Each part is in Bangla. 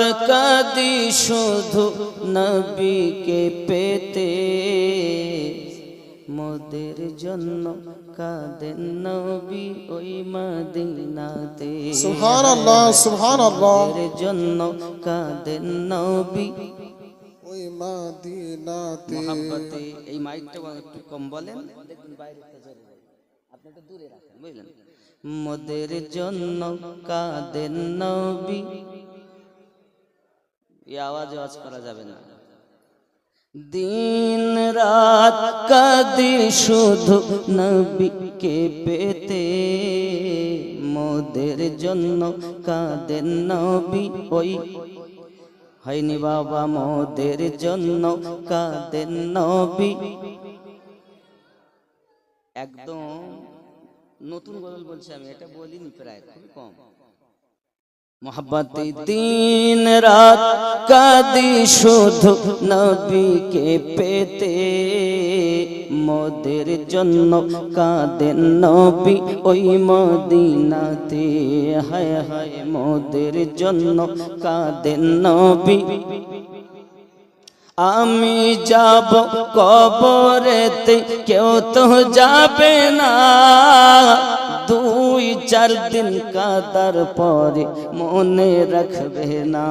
রাত কাদি শুধু নবীকে পেতে। মোদের জন্য কাঁদেন নবী ওই মদিনাতে। সুবহানাল্লাহ সুবহানাল্লাহ। মোদের জন্য কাঁদেন নবী ওই মদিনাতে। মোহাব্বতে এই মাইকটা একটু কম বলেন। দেখুন বাইরে আপনি একটু দূরে রাখেন বুঝলেন? মোদের জন্য কাঁদেন নবী এই আওয়াজ আওয়াজ করা যাবে না। দিন রাত কাদি শুধু নবীকে পেতে, মোদের জন্য কাঁদেন নবী ওই? হয়নি বাবা, মোদের জন্য কাঁদেন নবী? একদম নতুন গজল বলছি আমি, এটা বলিনি প্রায়, খুবই কম। মোহাম্মতে দিন রাত কাদি শুধু নবীকে পেতে মোদের জন্য কাঁদেন নবী ওই মদিনাতে হায় হায় মোদের জন্য কাঁদেন নবী আমি যাব কবরেতে, কেউ তো যাবে না। দুই, চার দিন কাদার পরে মনে রাখবে না।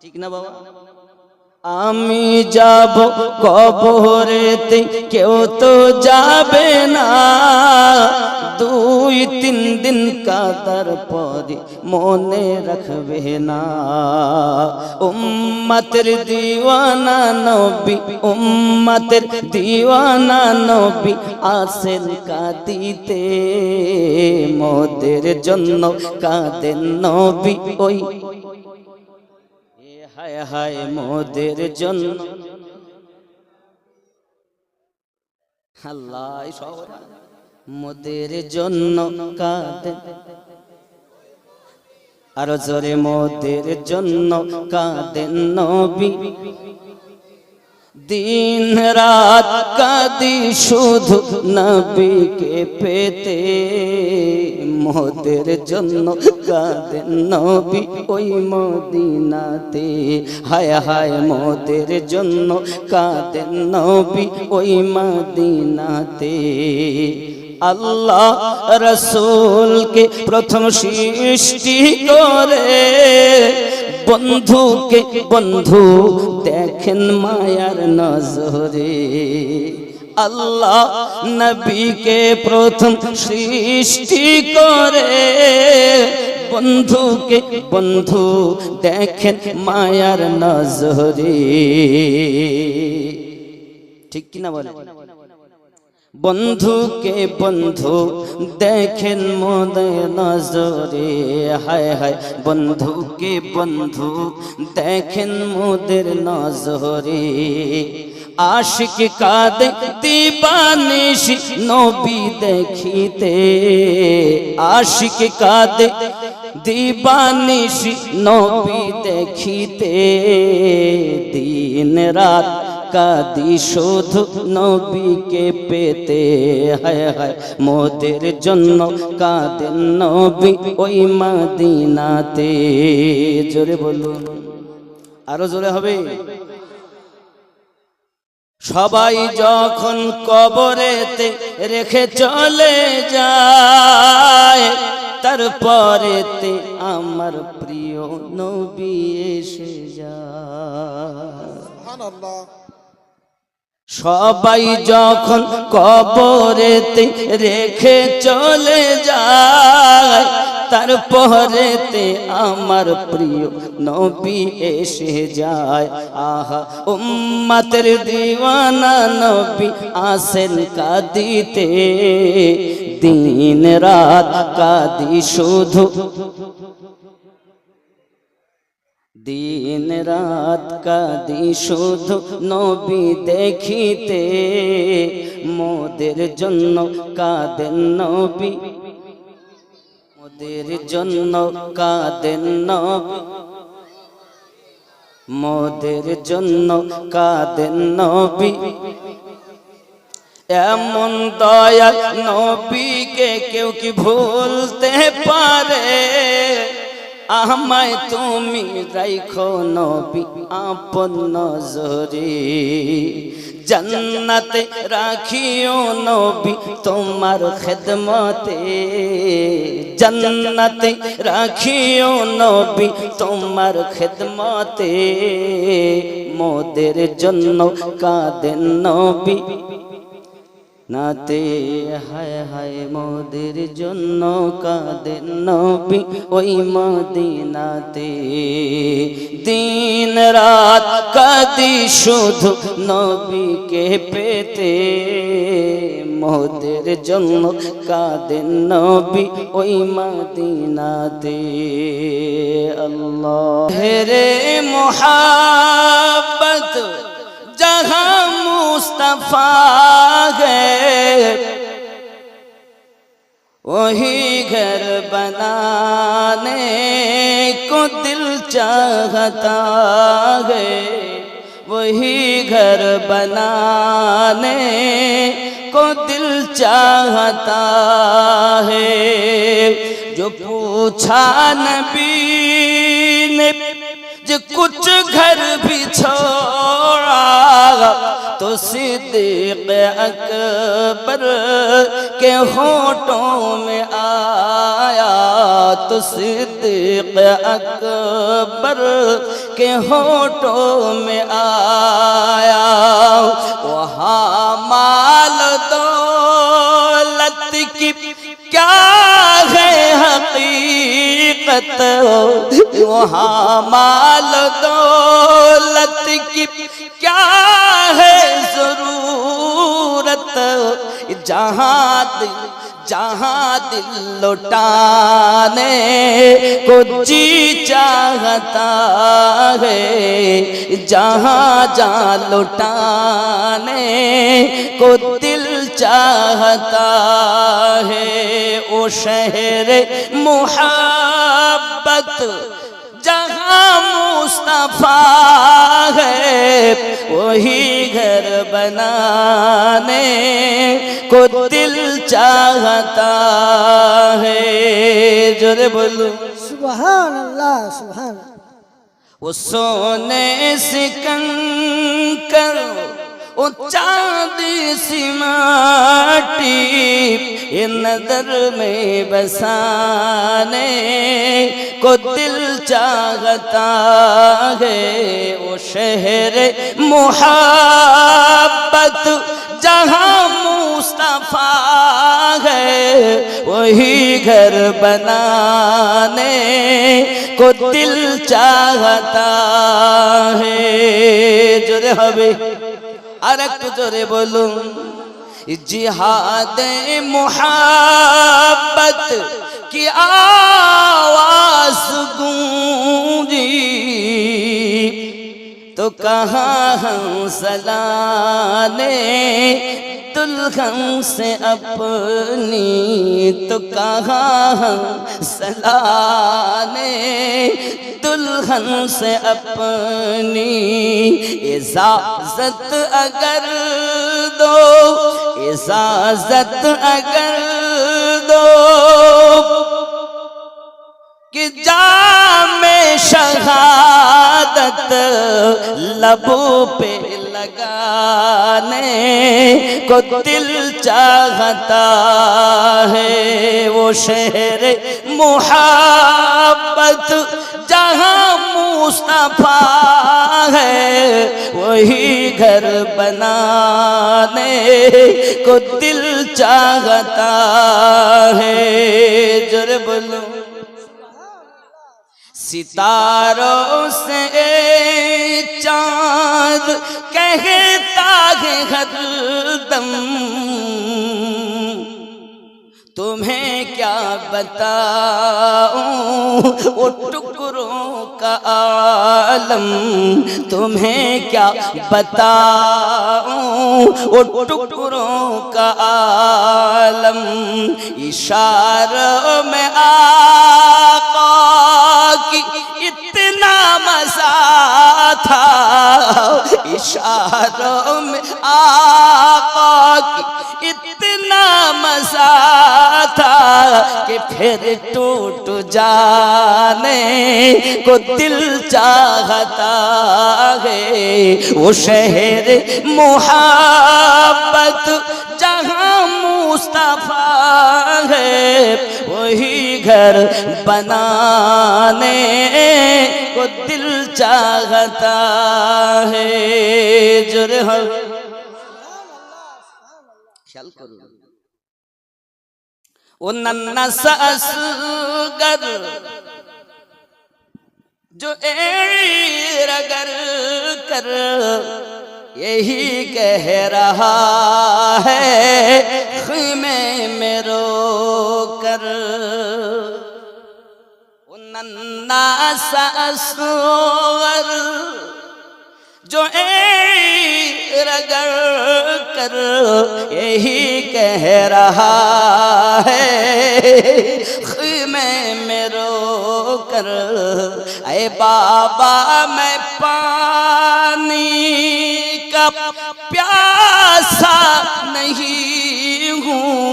ঠিক না বাবা? আমি যাব কবরেতে, কেউ তো যাবে না। দুই, তিন দিন কাদার পরে মনে রাখবে না। উম্মতের দিওয়ানা নবী, উম্মতের দিওয়ানা নবী আসেন কাঁদিতে। মোদের জন্য কাঁদেন নবী, ওই হায় মোদের জন্য। মোদের জন্য কাঁদে। আর জোরে মোদের জন্য কাঁদেন নবী। দিন রাত কাদি শুধু নবীকে পেতে। মোদের জন্য কাঁদেন নবী ওই মদিনাতে। হায় হায় মোদের জন্য কাঁদেন নবী ওই মদিনাতে। আল্লাহ রসুলকে প্রথম সৃষ্টি করে বন্ধুকে বন্ধু, দেখেন মায়ার নজরে। আল্লাহ নবীকে প্রথম সৃষ্টি করে। বন্ধুকে বন্ধু, দেখেন মায়ার নজরে। ঠিক কিনা বলে? বন্ধুকে বন্ধু? দেখেন মোদে নজরে। হায় হায় বন্ধুকে বন্ধু? দেখেন মোদের নজরে। আশিক কাদে, দিবানিশ নবী দেখিতে। আশিক কাদে, দিবানিশ নবী দেখিতে। দিন রাত কাদি শুধু নবীকে পেতে। হায় হায়, মোদের জন্য কাঁদেন নবী ওই মাদিনাতে। জোরে বলুন, আরও জোরে হবে। সবাই যখন কবরেতে রেখে চলে যায়, তারপরেতে আমার প্রিয় নবী এসে যায়। সবাই যখন কবরেতে রেখে চলে যায়, তারপরেতে আমার প্রিয় নবী এসে যায়। আহা, উম্মাতের দিওয়ানা নবী আসেন কাঁদিতে। দিন রাত কাঁদি শুধু। দিন রাত কাদি শুধু নবী দেখিতে। মোদের জন্য কাদেন নবী। মোদের জন্য কাদেন নবী। মোদের জন্য কাদেন নবী। এমন দয়াল নবীকে কেউ কি ভুলতে পারে? আমায় তুমি রাইখো নবী, আপন নজরে। জন্নতে রাখিও নবী তোমার খেদমতে। জন্নতে রাখিও নবী তোমার খেদমতে। মোদের জন্য কাঁদেন নবী। নাতে হায় হায় মোদের জন্য কাদের নবী ওই মদিনাতে। দিন রাত কাদি শুধু নবীকে পেতে, মোদের জন্য কাদের নবী ওই মদিনাতে। আল্লাহ হেরে মোহাবত জাহা মুস্তফা گئے وہی گھر بنانے کو دل چاہتا ہے۔ وہی گھر بنانے کو دل چاہتا ہے۔ جو پوچھا نبی نے، جو کچھ گھر بھی چھوڑا تو صدیق اکبر کے ہونٹوں میں آیا تو صدیق اکبر کے ہونٹوں میں آیا۔ وہاں مال دولت کی کیا ہے حقیقت؟ وہاں مال دولت کی दिल जहाँ दिल लुटाने को जी चाहता है जहाँ जहाँ लुटाने को दिल चाहता है ओ शहर मोहब्बत जहाँ مصطفیٰ ہے وہی گھر بنانے کو دل چاہتا ہے جو رے بولو سبحان اللہ سبحان اللہ وہ سونے سکن کر او چاندی یہ نظر میں بسانے کو دل چاہتا ہے او شہر محبت جہاں مصطفیٰ ہے وہی گھر بنانے کو دل چاہتا ہے جو رہبے আর একটু জোরে বলুন জিহাদে মোহাবত কি আওয়াজ গুঞ্জি? تو کہاں ہم سلانے؟ دلہم سے اپنی تو کہاں ہم سلانے؟ دلہن سے اپنی اجازت اگر دو، اجازت اگر دو۔ کہ جام شہادت لبوں پہ لگانے کو دل چاہتا ہے وہ شہر محبت جہاں مصطفیٰ ہے وہی گھر بنانے کو دل چاہتا ہے جر بلوں ستاروں سے چاند کہتا ہے ہر دم تمہیں کیا بتاؤں؟ وہ ٹکروں کا عالم۔ تمہیں کیا بتاؤں؟ وہ ٹکروں کا عالم۔ اشاروں میں آ اشاروں میں آقا کی اتنا مزہ تھا کہ پھر ٹوٹ جانے کو دل چاہتا ہے۔ وہ شہر محبت جہاں مصطفیٰ ہے، وہی گھر بنانے کو دل چاہتا ہے۔ جرح شل کرو۔ وہ ننس اسگر۔ جو ایر اگر کر۔ یہی کہہ رہا ہے۔ خیمے میں رو کر۔ الناس اسور جو اے رگڑ کر یہی کہہ رہا ہے۔ خیمے میں رو کر اے بابا میں پانی کا پیاسا نہیں ہوں۔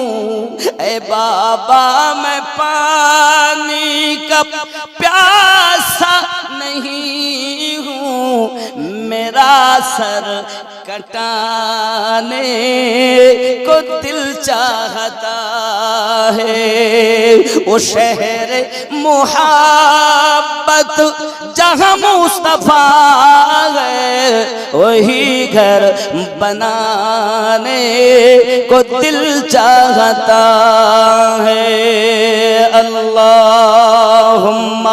اے بابا میں پانی کا پیاسا نہیں ہوں۔ میرا سر کٹانے کو دل چاہتا ہے۔ وہ شہر محبت جہاں مصطفیٰ ہے، وہی گھر بنانے کو دل چاہتا ہے۔ اللہم